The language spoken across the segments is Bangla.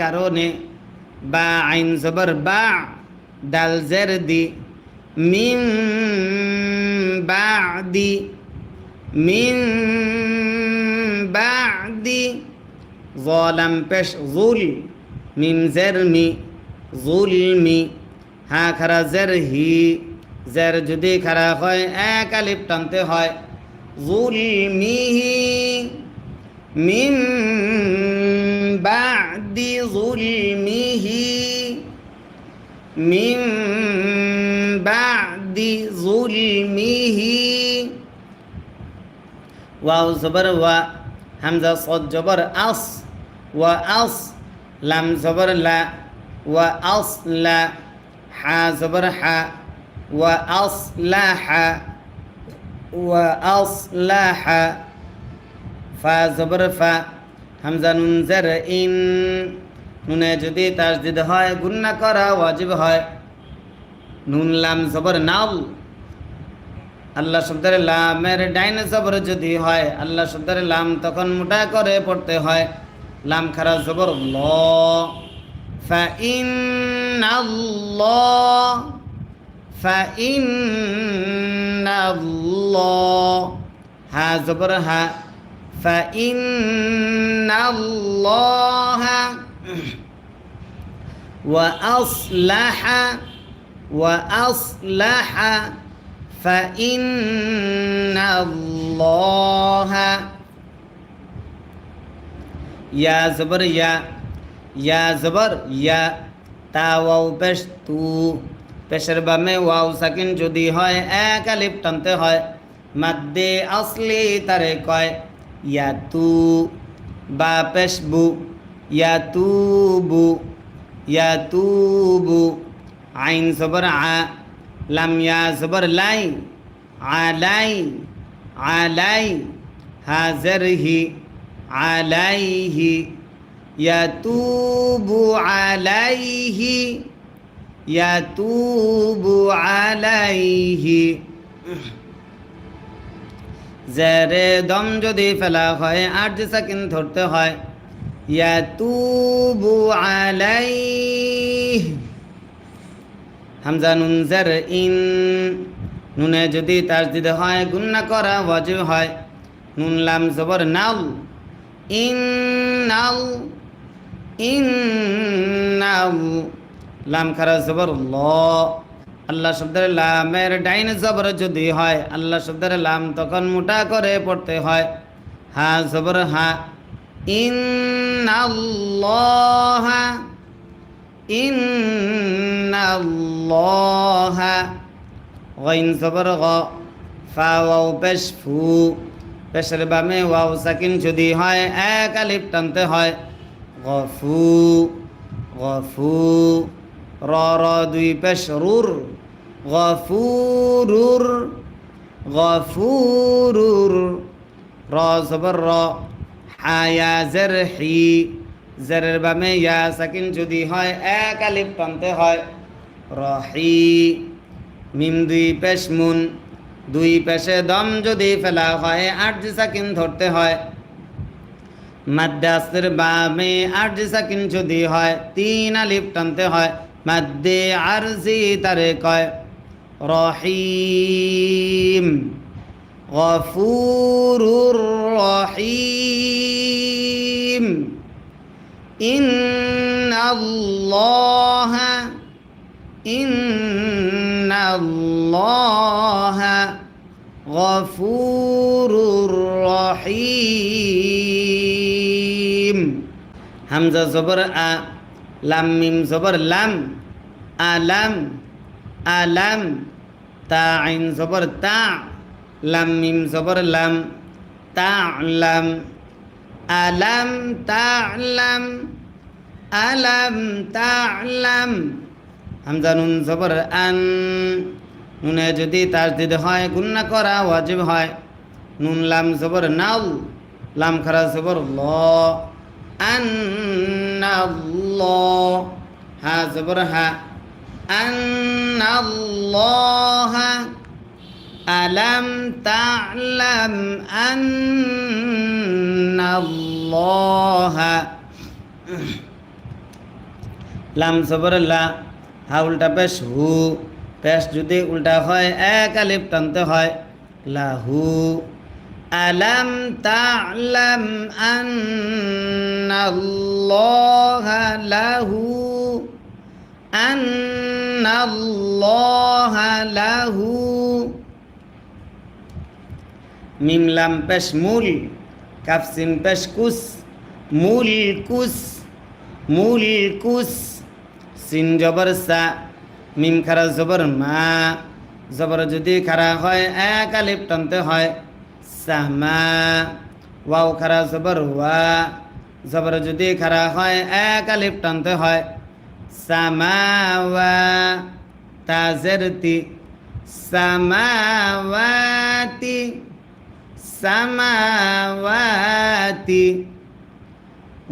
কারণে বা আইন জবর বা দাল জের দি, মিম বাদি মিম বাদি জলাম পেশ জুল, মিম জের মি জুলমি হা খারা জের হি, জের যদি খারা হয়, এক আলিফ টানতে হয় জুলমিহি মিম বাদি জুলমিহি মিম বাদি জুলমিহি ওয়াও জবর ওয়া হামজা সদ জবর আস ওয়া আস লাম জবর লা ওয়া আস লা হা জবর হা ওয়া আস হামজা নুন জার ইন নুনে যদি তাসদিদ হয়, গুন্না করা ওয়াজিব হয়। নুন, লাম, জবর নাও। আল্লাহ শব্দের লামের ডাইনে জবর যদি হয়, আল্লাহ শব্দের লাম তখন মোটা করে পড়তে হয়। লাম খারা জবর ল ফাইন আল্লাহ। ফাইন আল্লাহ হা জবর হা। فإن الله وأصلح وأصلح فإن الله يا زبر يا يا زبر يا তাওয়াও পেশ তু পেশের বামে ওয়াও সাকিন যদি হয় এক আলিফ টানতে হয় মাদ্দে আসলি তারে কয় ইয়া তু বা পেশ বু ইয়া তু বু ইয়া তু বু আইন সবর আ লাম ইয়া সবর লাই আলাই আলাই হাজার হি আলাইহি ইয়াতুবু আলাইহি ইয়াতুবু আলাইহি জেরে দম যদি ফেলা হয়, আর যে সাকিন ধরতে হয়, ইয়াতুবু আলাইহি। হামজা নুন জের ইন, নুনে যদি তাসদিদ হয়, গুন্না করা ওয়াজিব হয়। নুন লাম জবর নাল ইন নাল ইন নাল লাম খারা জবর ল। আল্লাহ শব্দের লামের ডাইন জবর যদি হয়, আল্লাহ শব্দের লাম তখন মোটা করে পড়তে হয়। হা, জবর, হা। ইন ইন সবর গ, ফা পেশ, ফু। পেশের বামে ওয়াও, সাকিন যদি হয়, এক আলিপ টানতে হয়। গফু গফু। র র, দুই, পেশ, রুর। গফুরুর গফুরুর। র জবর র, হায়া জের হি, জেরের বামে ইয়া সাকিন যদি হয়, এক আলিফ টানতে হয়। রহি মিম দুই পেশ মুন, দুই পেশে দম যদি ফেলা হয়, আট সাকিন ধরতে হয়। মাদ্দাসের বামে আট সাকিন যদি হয়, তিন আলিফ টানতে হয়। মাদ্দে আরজি তারে কয় রহিম গফুরুর রহিম إن الله إن الله غفور رحيم হামজা জবর আ লাম মিম জবর লাম আলাম আলাম, তা আইন জবর তা, লাম মিম জবর লাম, তা লাম, আলাম তা'লাম আলাম তা'লাম হামজা নুন জবর আন, নুনে যদি তাসদিদ হয়, গুন্না করা ওয়াজিব হয়। নুন লাম জবর নাল লাম খারা জবর ল আন্নাল্লাহ হা জবর হা আন্নাল্লাহ ألم تعلم أن الله লাম জবর লা হা উল্টা পেশ হু পেশ যদি উল্টা হয় এক আলিফ টানতে হয় লাহু আলাম তা'লাম আন্নাল্লাহা লাহু আন্নাল্লাহা লাহু মিম লাম পেশ মূল কাফ সিন পেশ কুস মূল কুস মূল কুস সিন জবর সা মিম খারা জবর মা জবর যদি খারা হয় এক আলিফ টানতে হয় সামা ওয়াও খারা জবর ওয়া জবর যদি খারা হয় এক আলিফ টানতে হয় সামাওয়া তাজেরতি সামাওয়াতি সামাওয়াতি,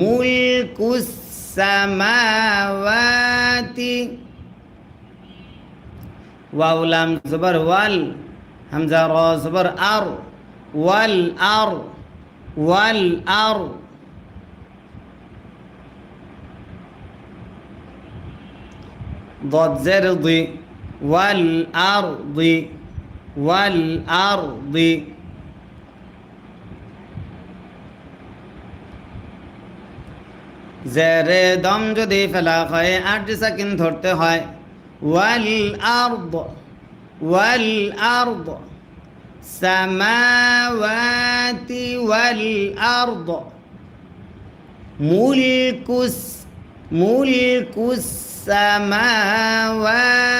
মুলকুস সামাওয়াতি। ওয়াউলাম জবর, ওয়াল, হামজা, র, জবর, আর, ওয়াল আর, ওয়াল আর ضاد زرض والأرض والأرض জেরে দম যদি ফেলা হয় আট সেকেন্ড ধরতে হয় ওয়াল আরদ ওয়াল আরদ সামাওয়াতি ওয়াল আরদ মুলকুস মুলকুস السماوات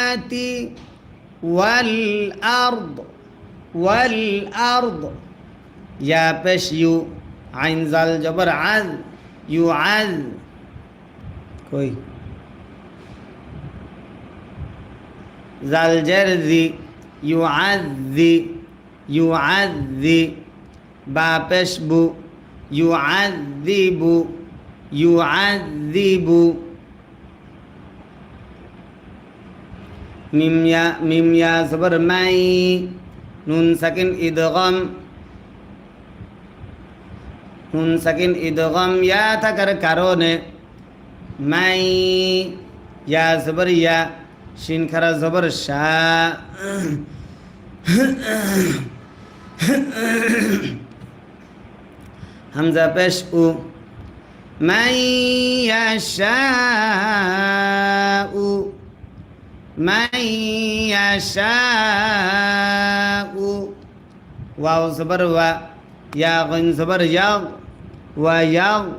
والأرض والأرض. يا بش يو عين زال جبر عز يو عز. كوي. زال جرذي يعذي با بش بو يعذب بو. মিম ইয়া মিম ইয়া জবর মাই নুন সাকিন ইদগম নুন সাকিন ইদগম ইয়া থাকার কারণে মাই ইয়া জবর ইয়া শিন খারা জবর শা হামজা পেশ উ মাই ইয়াশাউ من يشاء. واو صبر و يا غين صبر يا ويا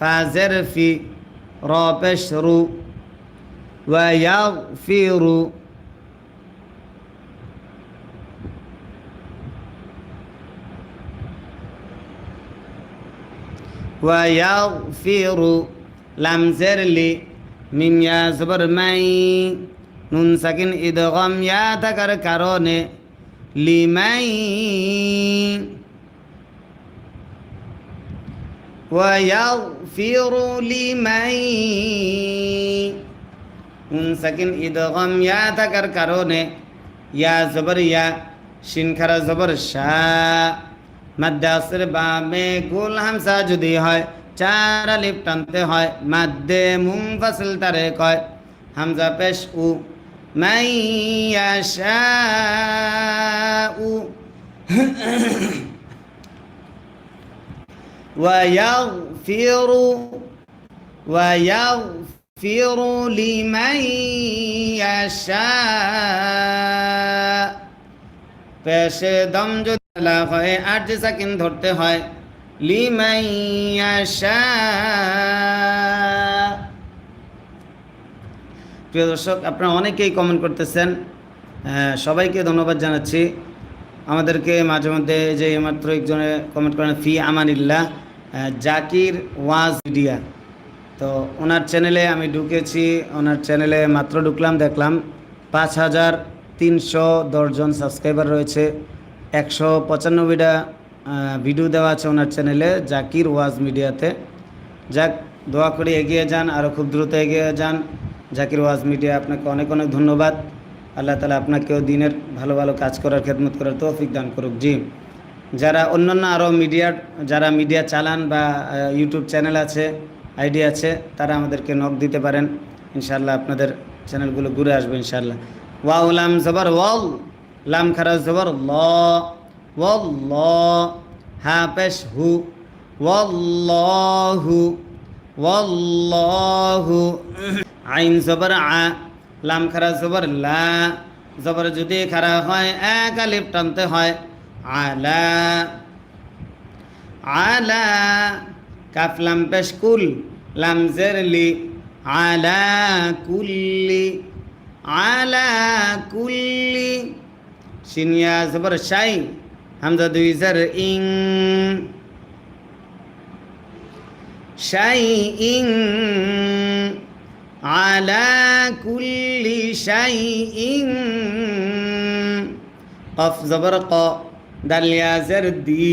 فازر في رابش رو. و ياغ رابشر ويغفر ويغفر لم زر لي من يا زبر মাই নুন সাকিন ইদগম ইয়া থাকার কারণে লিমাই ويغفر لمن নুন সাকিন ইদগম ইয়া থাকার কারণে ইয়া জবর ইয়া শিন খারা জবর শাহ মাদ্দাসের বামে গুল হামসা যদি হয় চার আলিফ টানতে হয় মাদ্দে মুংফাসিল তারে কয় হামজা পেশ উ মাই ইয়াশাউ ويغفر ويغفر لمن يشاء পেশে দম যদি ফেলা হয় আট সেকেন্ড ধরতে হয় লিমাইয়াশা প্রিয় দর্শক, আপনারা অনেকেই কমেন্ট করতেছেন সবাইকে ধন্যবাদ জানাচ্ছি। আমাদেরকে মাঝে মধ্যে যে মাত্র একজনে কমেন্ট করেন, ফি আমানিল্লাহ জাকির ওয়াজ মিডিয়া। তো ওনার চ্যানেলে আমি ঢুকেছি, ওনার চ্যানেলে মাত্র ঢুকলাম, দেখলাম পাঁচ হাজার তিনশো দশজন সাবস্ক্রাইবার রয়েছে, একশো পঁচানব্বইটা ভিডিও দেওয়া আছে ওনার চ্যানেলে জাকির ওয়াজ মিডিয়াতে যাক, দোয়া করে এগিয়ে যান আরও খুব দ্রুত এগিয়ে যান। জাকির ওয়াজ মিডিয়া আপনাকে অনেক অনেক ধন্যবাদ। আল্লাহ তালা আপনাকেও দিনের ভালো ভালো কাজ করার, খেদমত করার তৌফিক দান করুক। জি। যারা অন্যান্য আরও মিডিয়ার যারা মিডিয়া চালান বা ইউটিউব চ্যানেল আছে আইডিয়া আছে, তারা আমাদেরকে নক দিতে পারেন। ইনশাল্লাহ আপনাদের চ্যানেলগুলো ঘুরে আসবে ইনশাল্লাহ ওয়াও লাম জবর ওয়াল, লাম খারা জবর ল। ওয়াল ল হা পেশ হু ওয়াল্লাহু ওয়াল্লাহু আইন জবর আ লাম খারা জবর লা জবর যদি খারা হয়, এক আলিফ টানতে হয়। আলা। আলা। কাফ লাম পেশ কুল। লাম জেরলি আলা কুল্লি। আলা কুল্লি। শিনিয়া জবর শাই। হামজা দুই জার ইং। শাই ইং আলা কুল্লি শাই ইং। কফ জবর ক দালিয়া জার দি।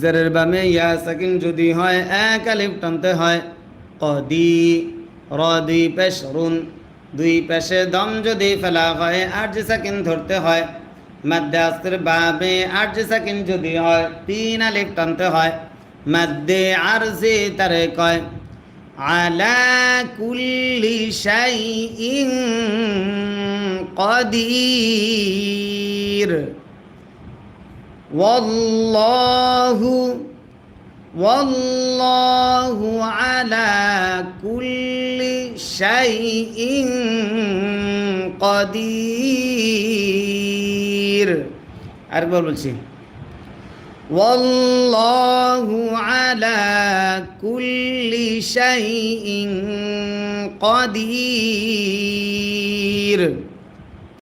জারের বামে ইয়া সাকিন যদি হয়, এক আলিফ টানতে হয়। দি, র দুই পেশ রুন। দুই পেশে দম যদি ফেলা হয়, আর যে সাকিন ধরতে হয়। মাদ্দে আস্তের বাবে আট যে সাকিন যদি হয় তিন আলিফ টানতে হয় মাদ্দে আর যে তারে কয় على كل شيء قدير والله والله على كل شيء قدير আরেকবার বলছি والله على كل شيء قدير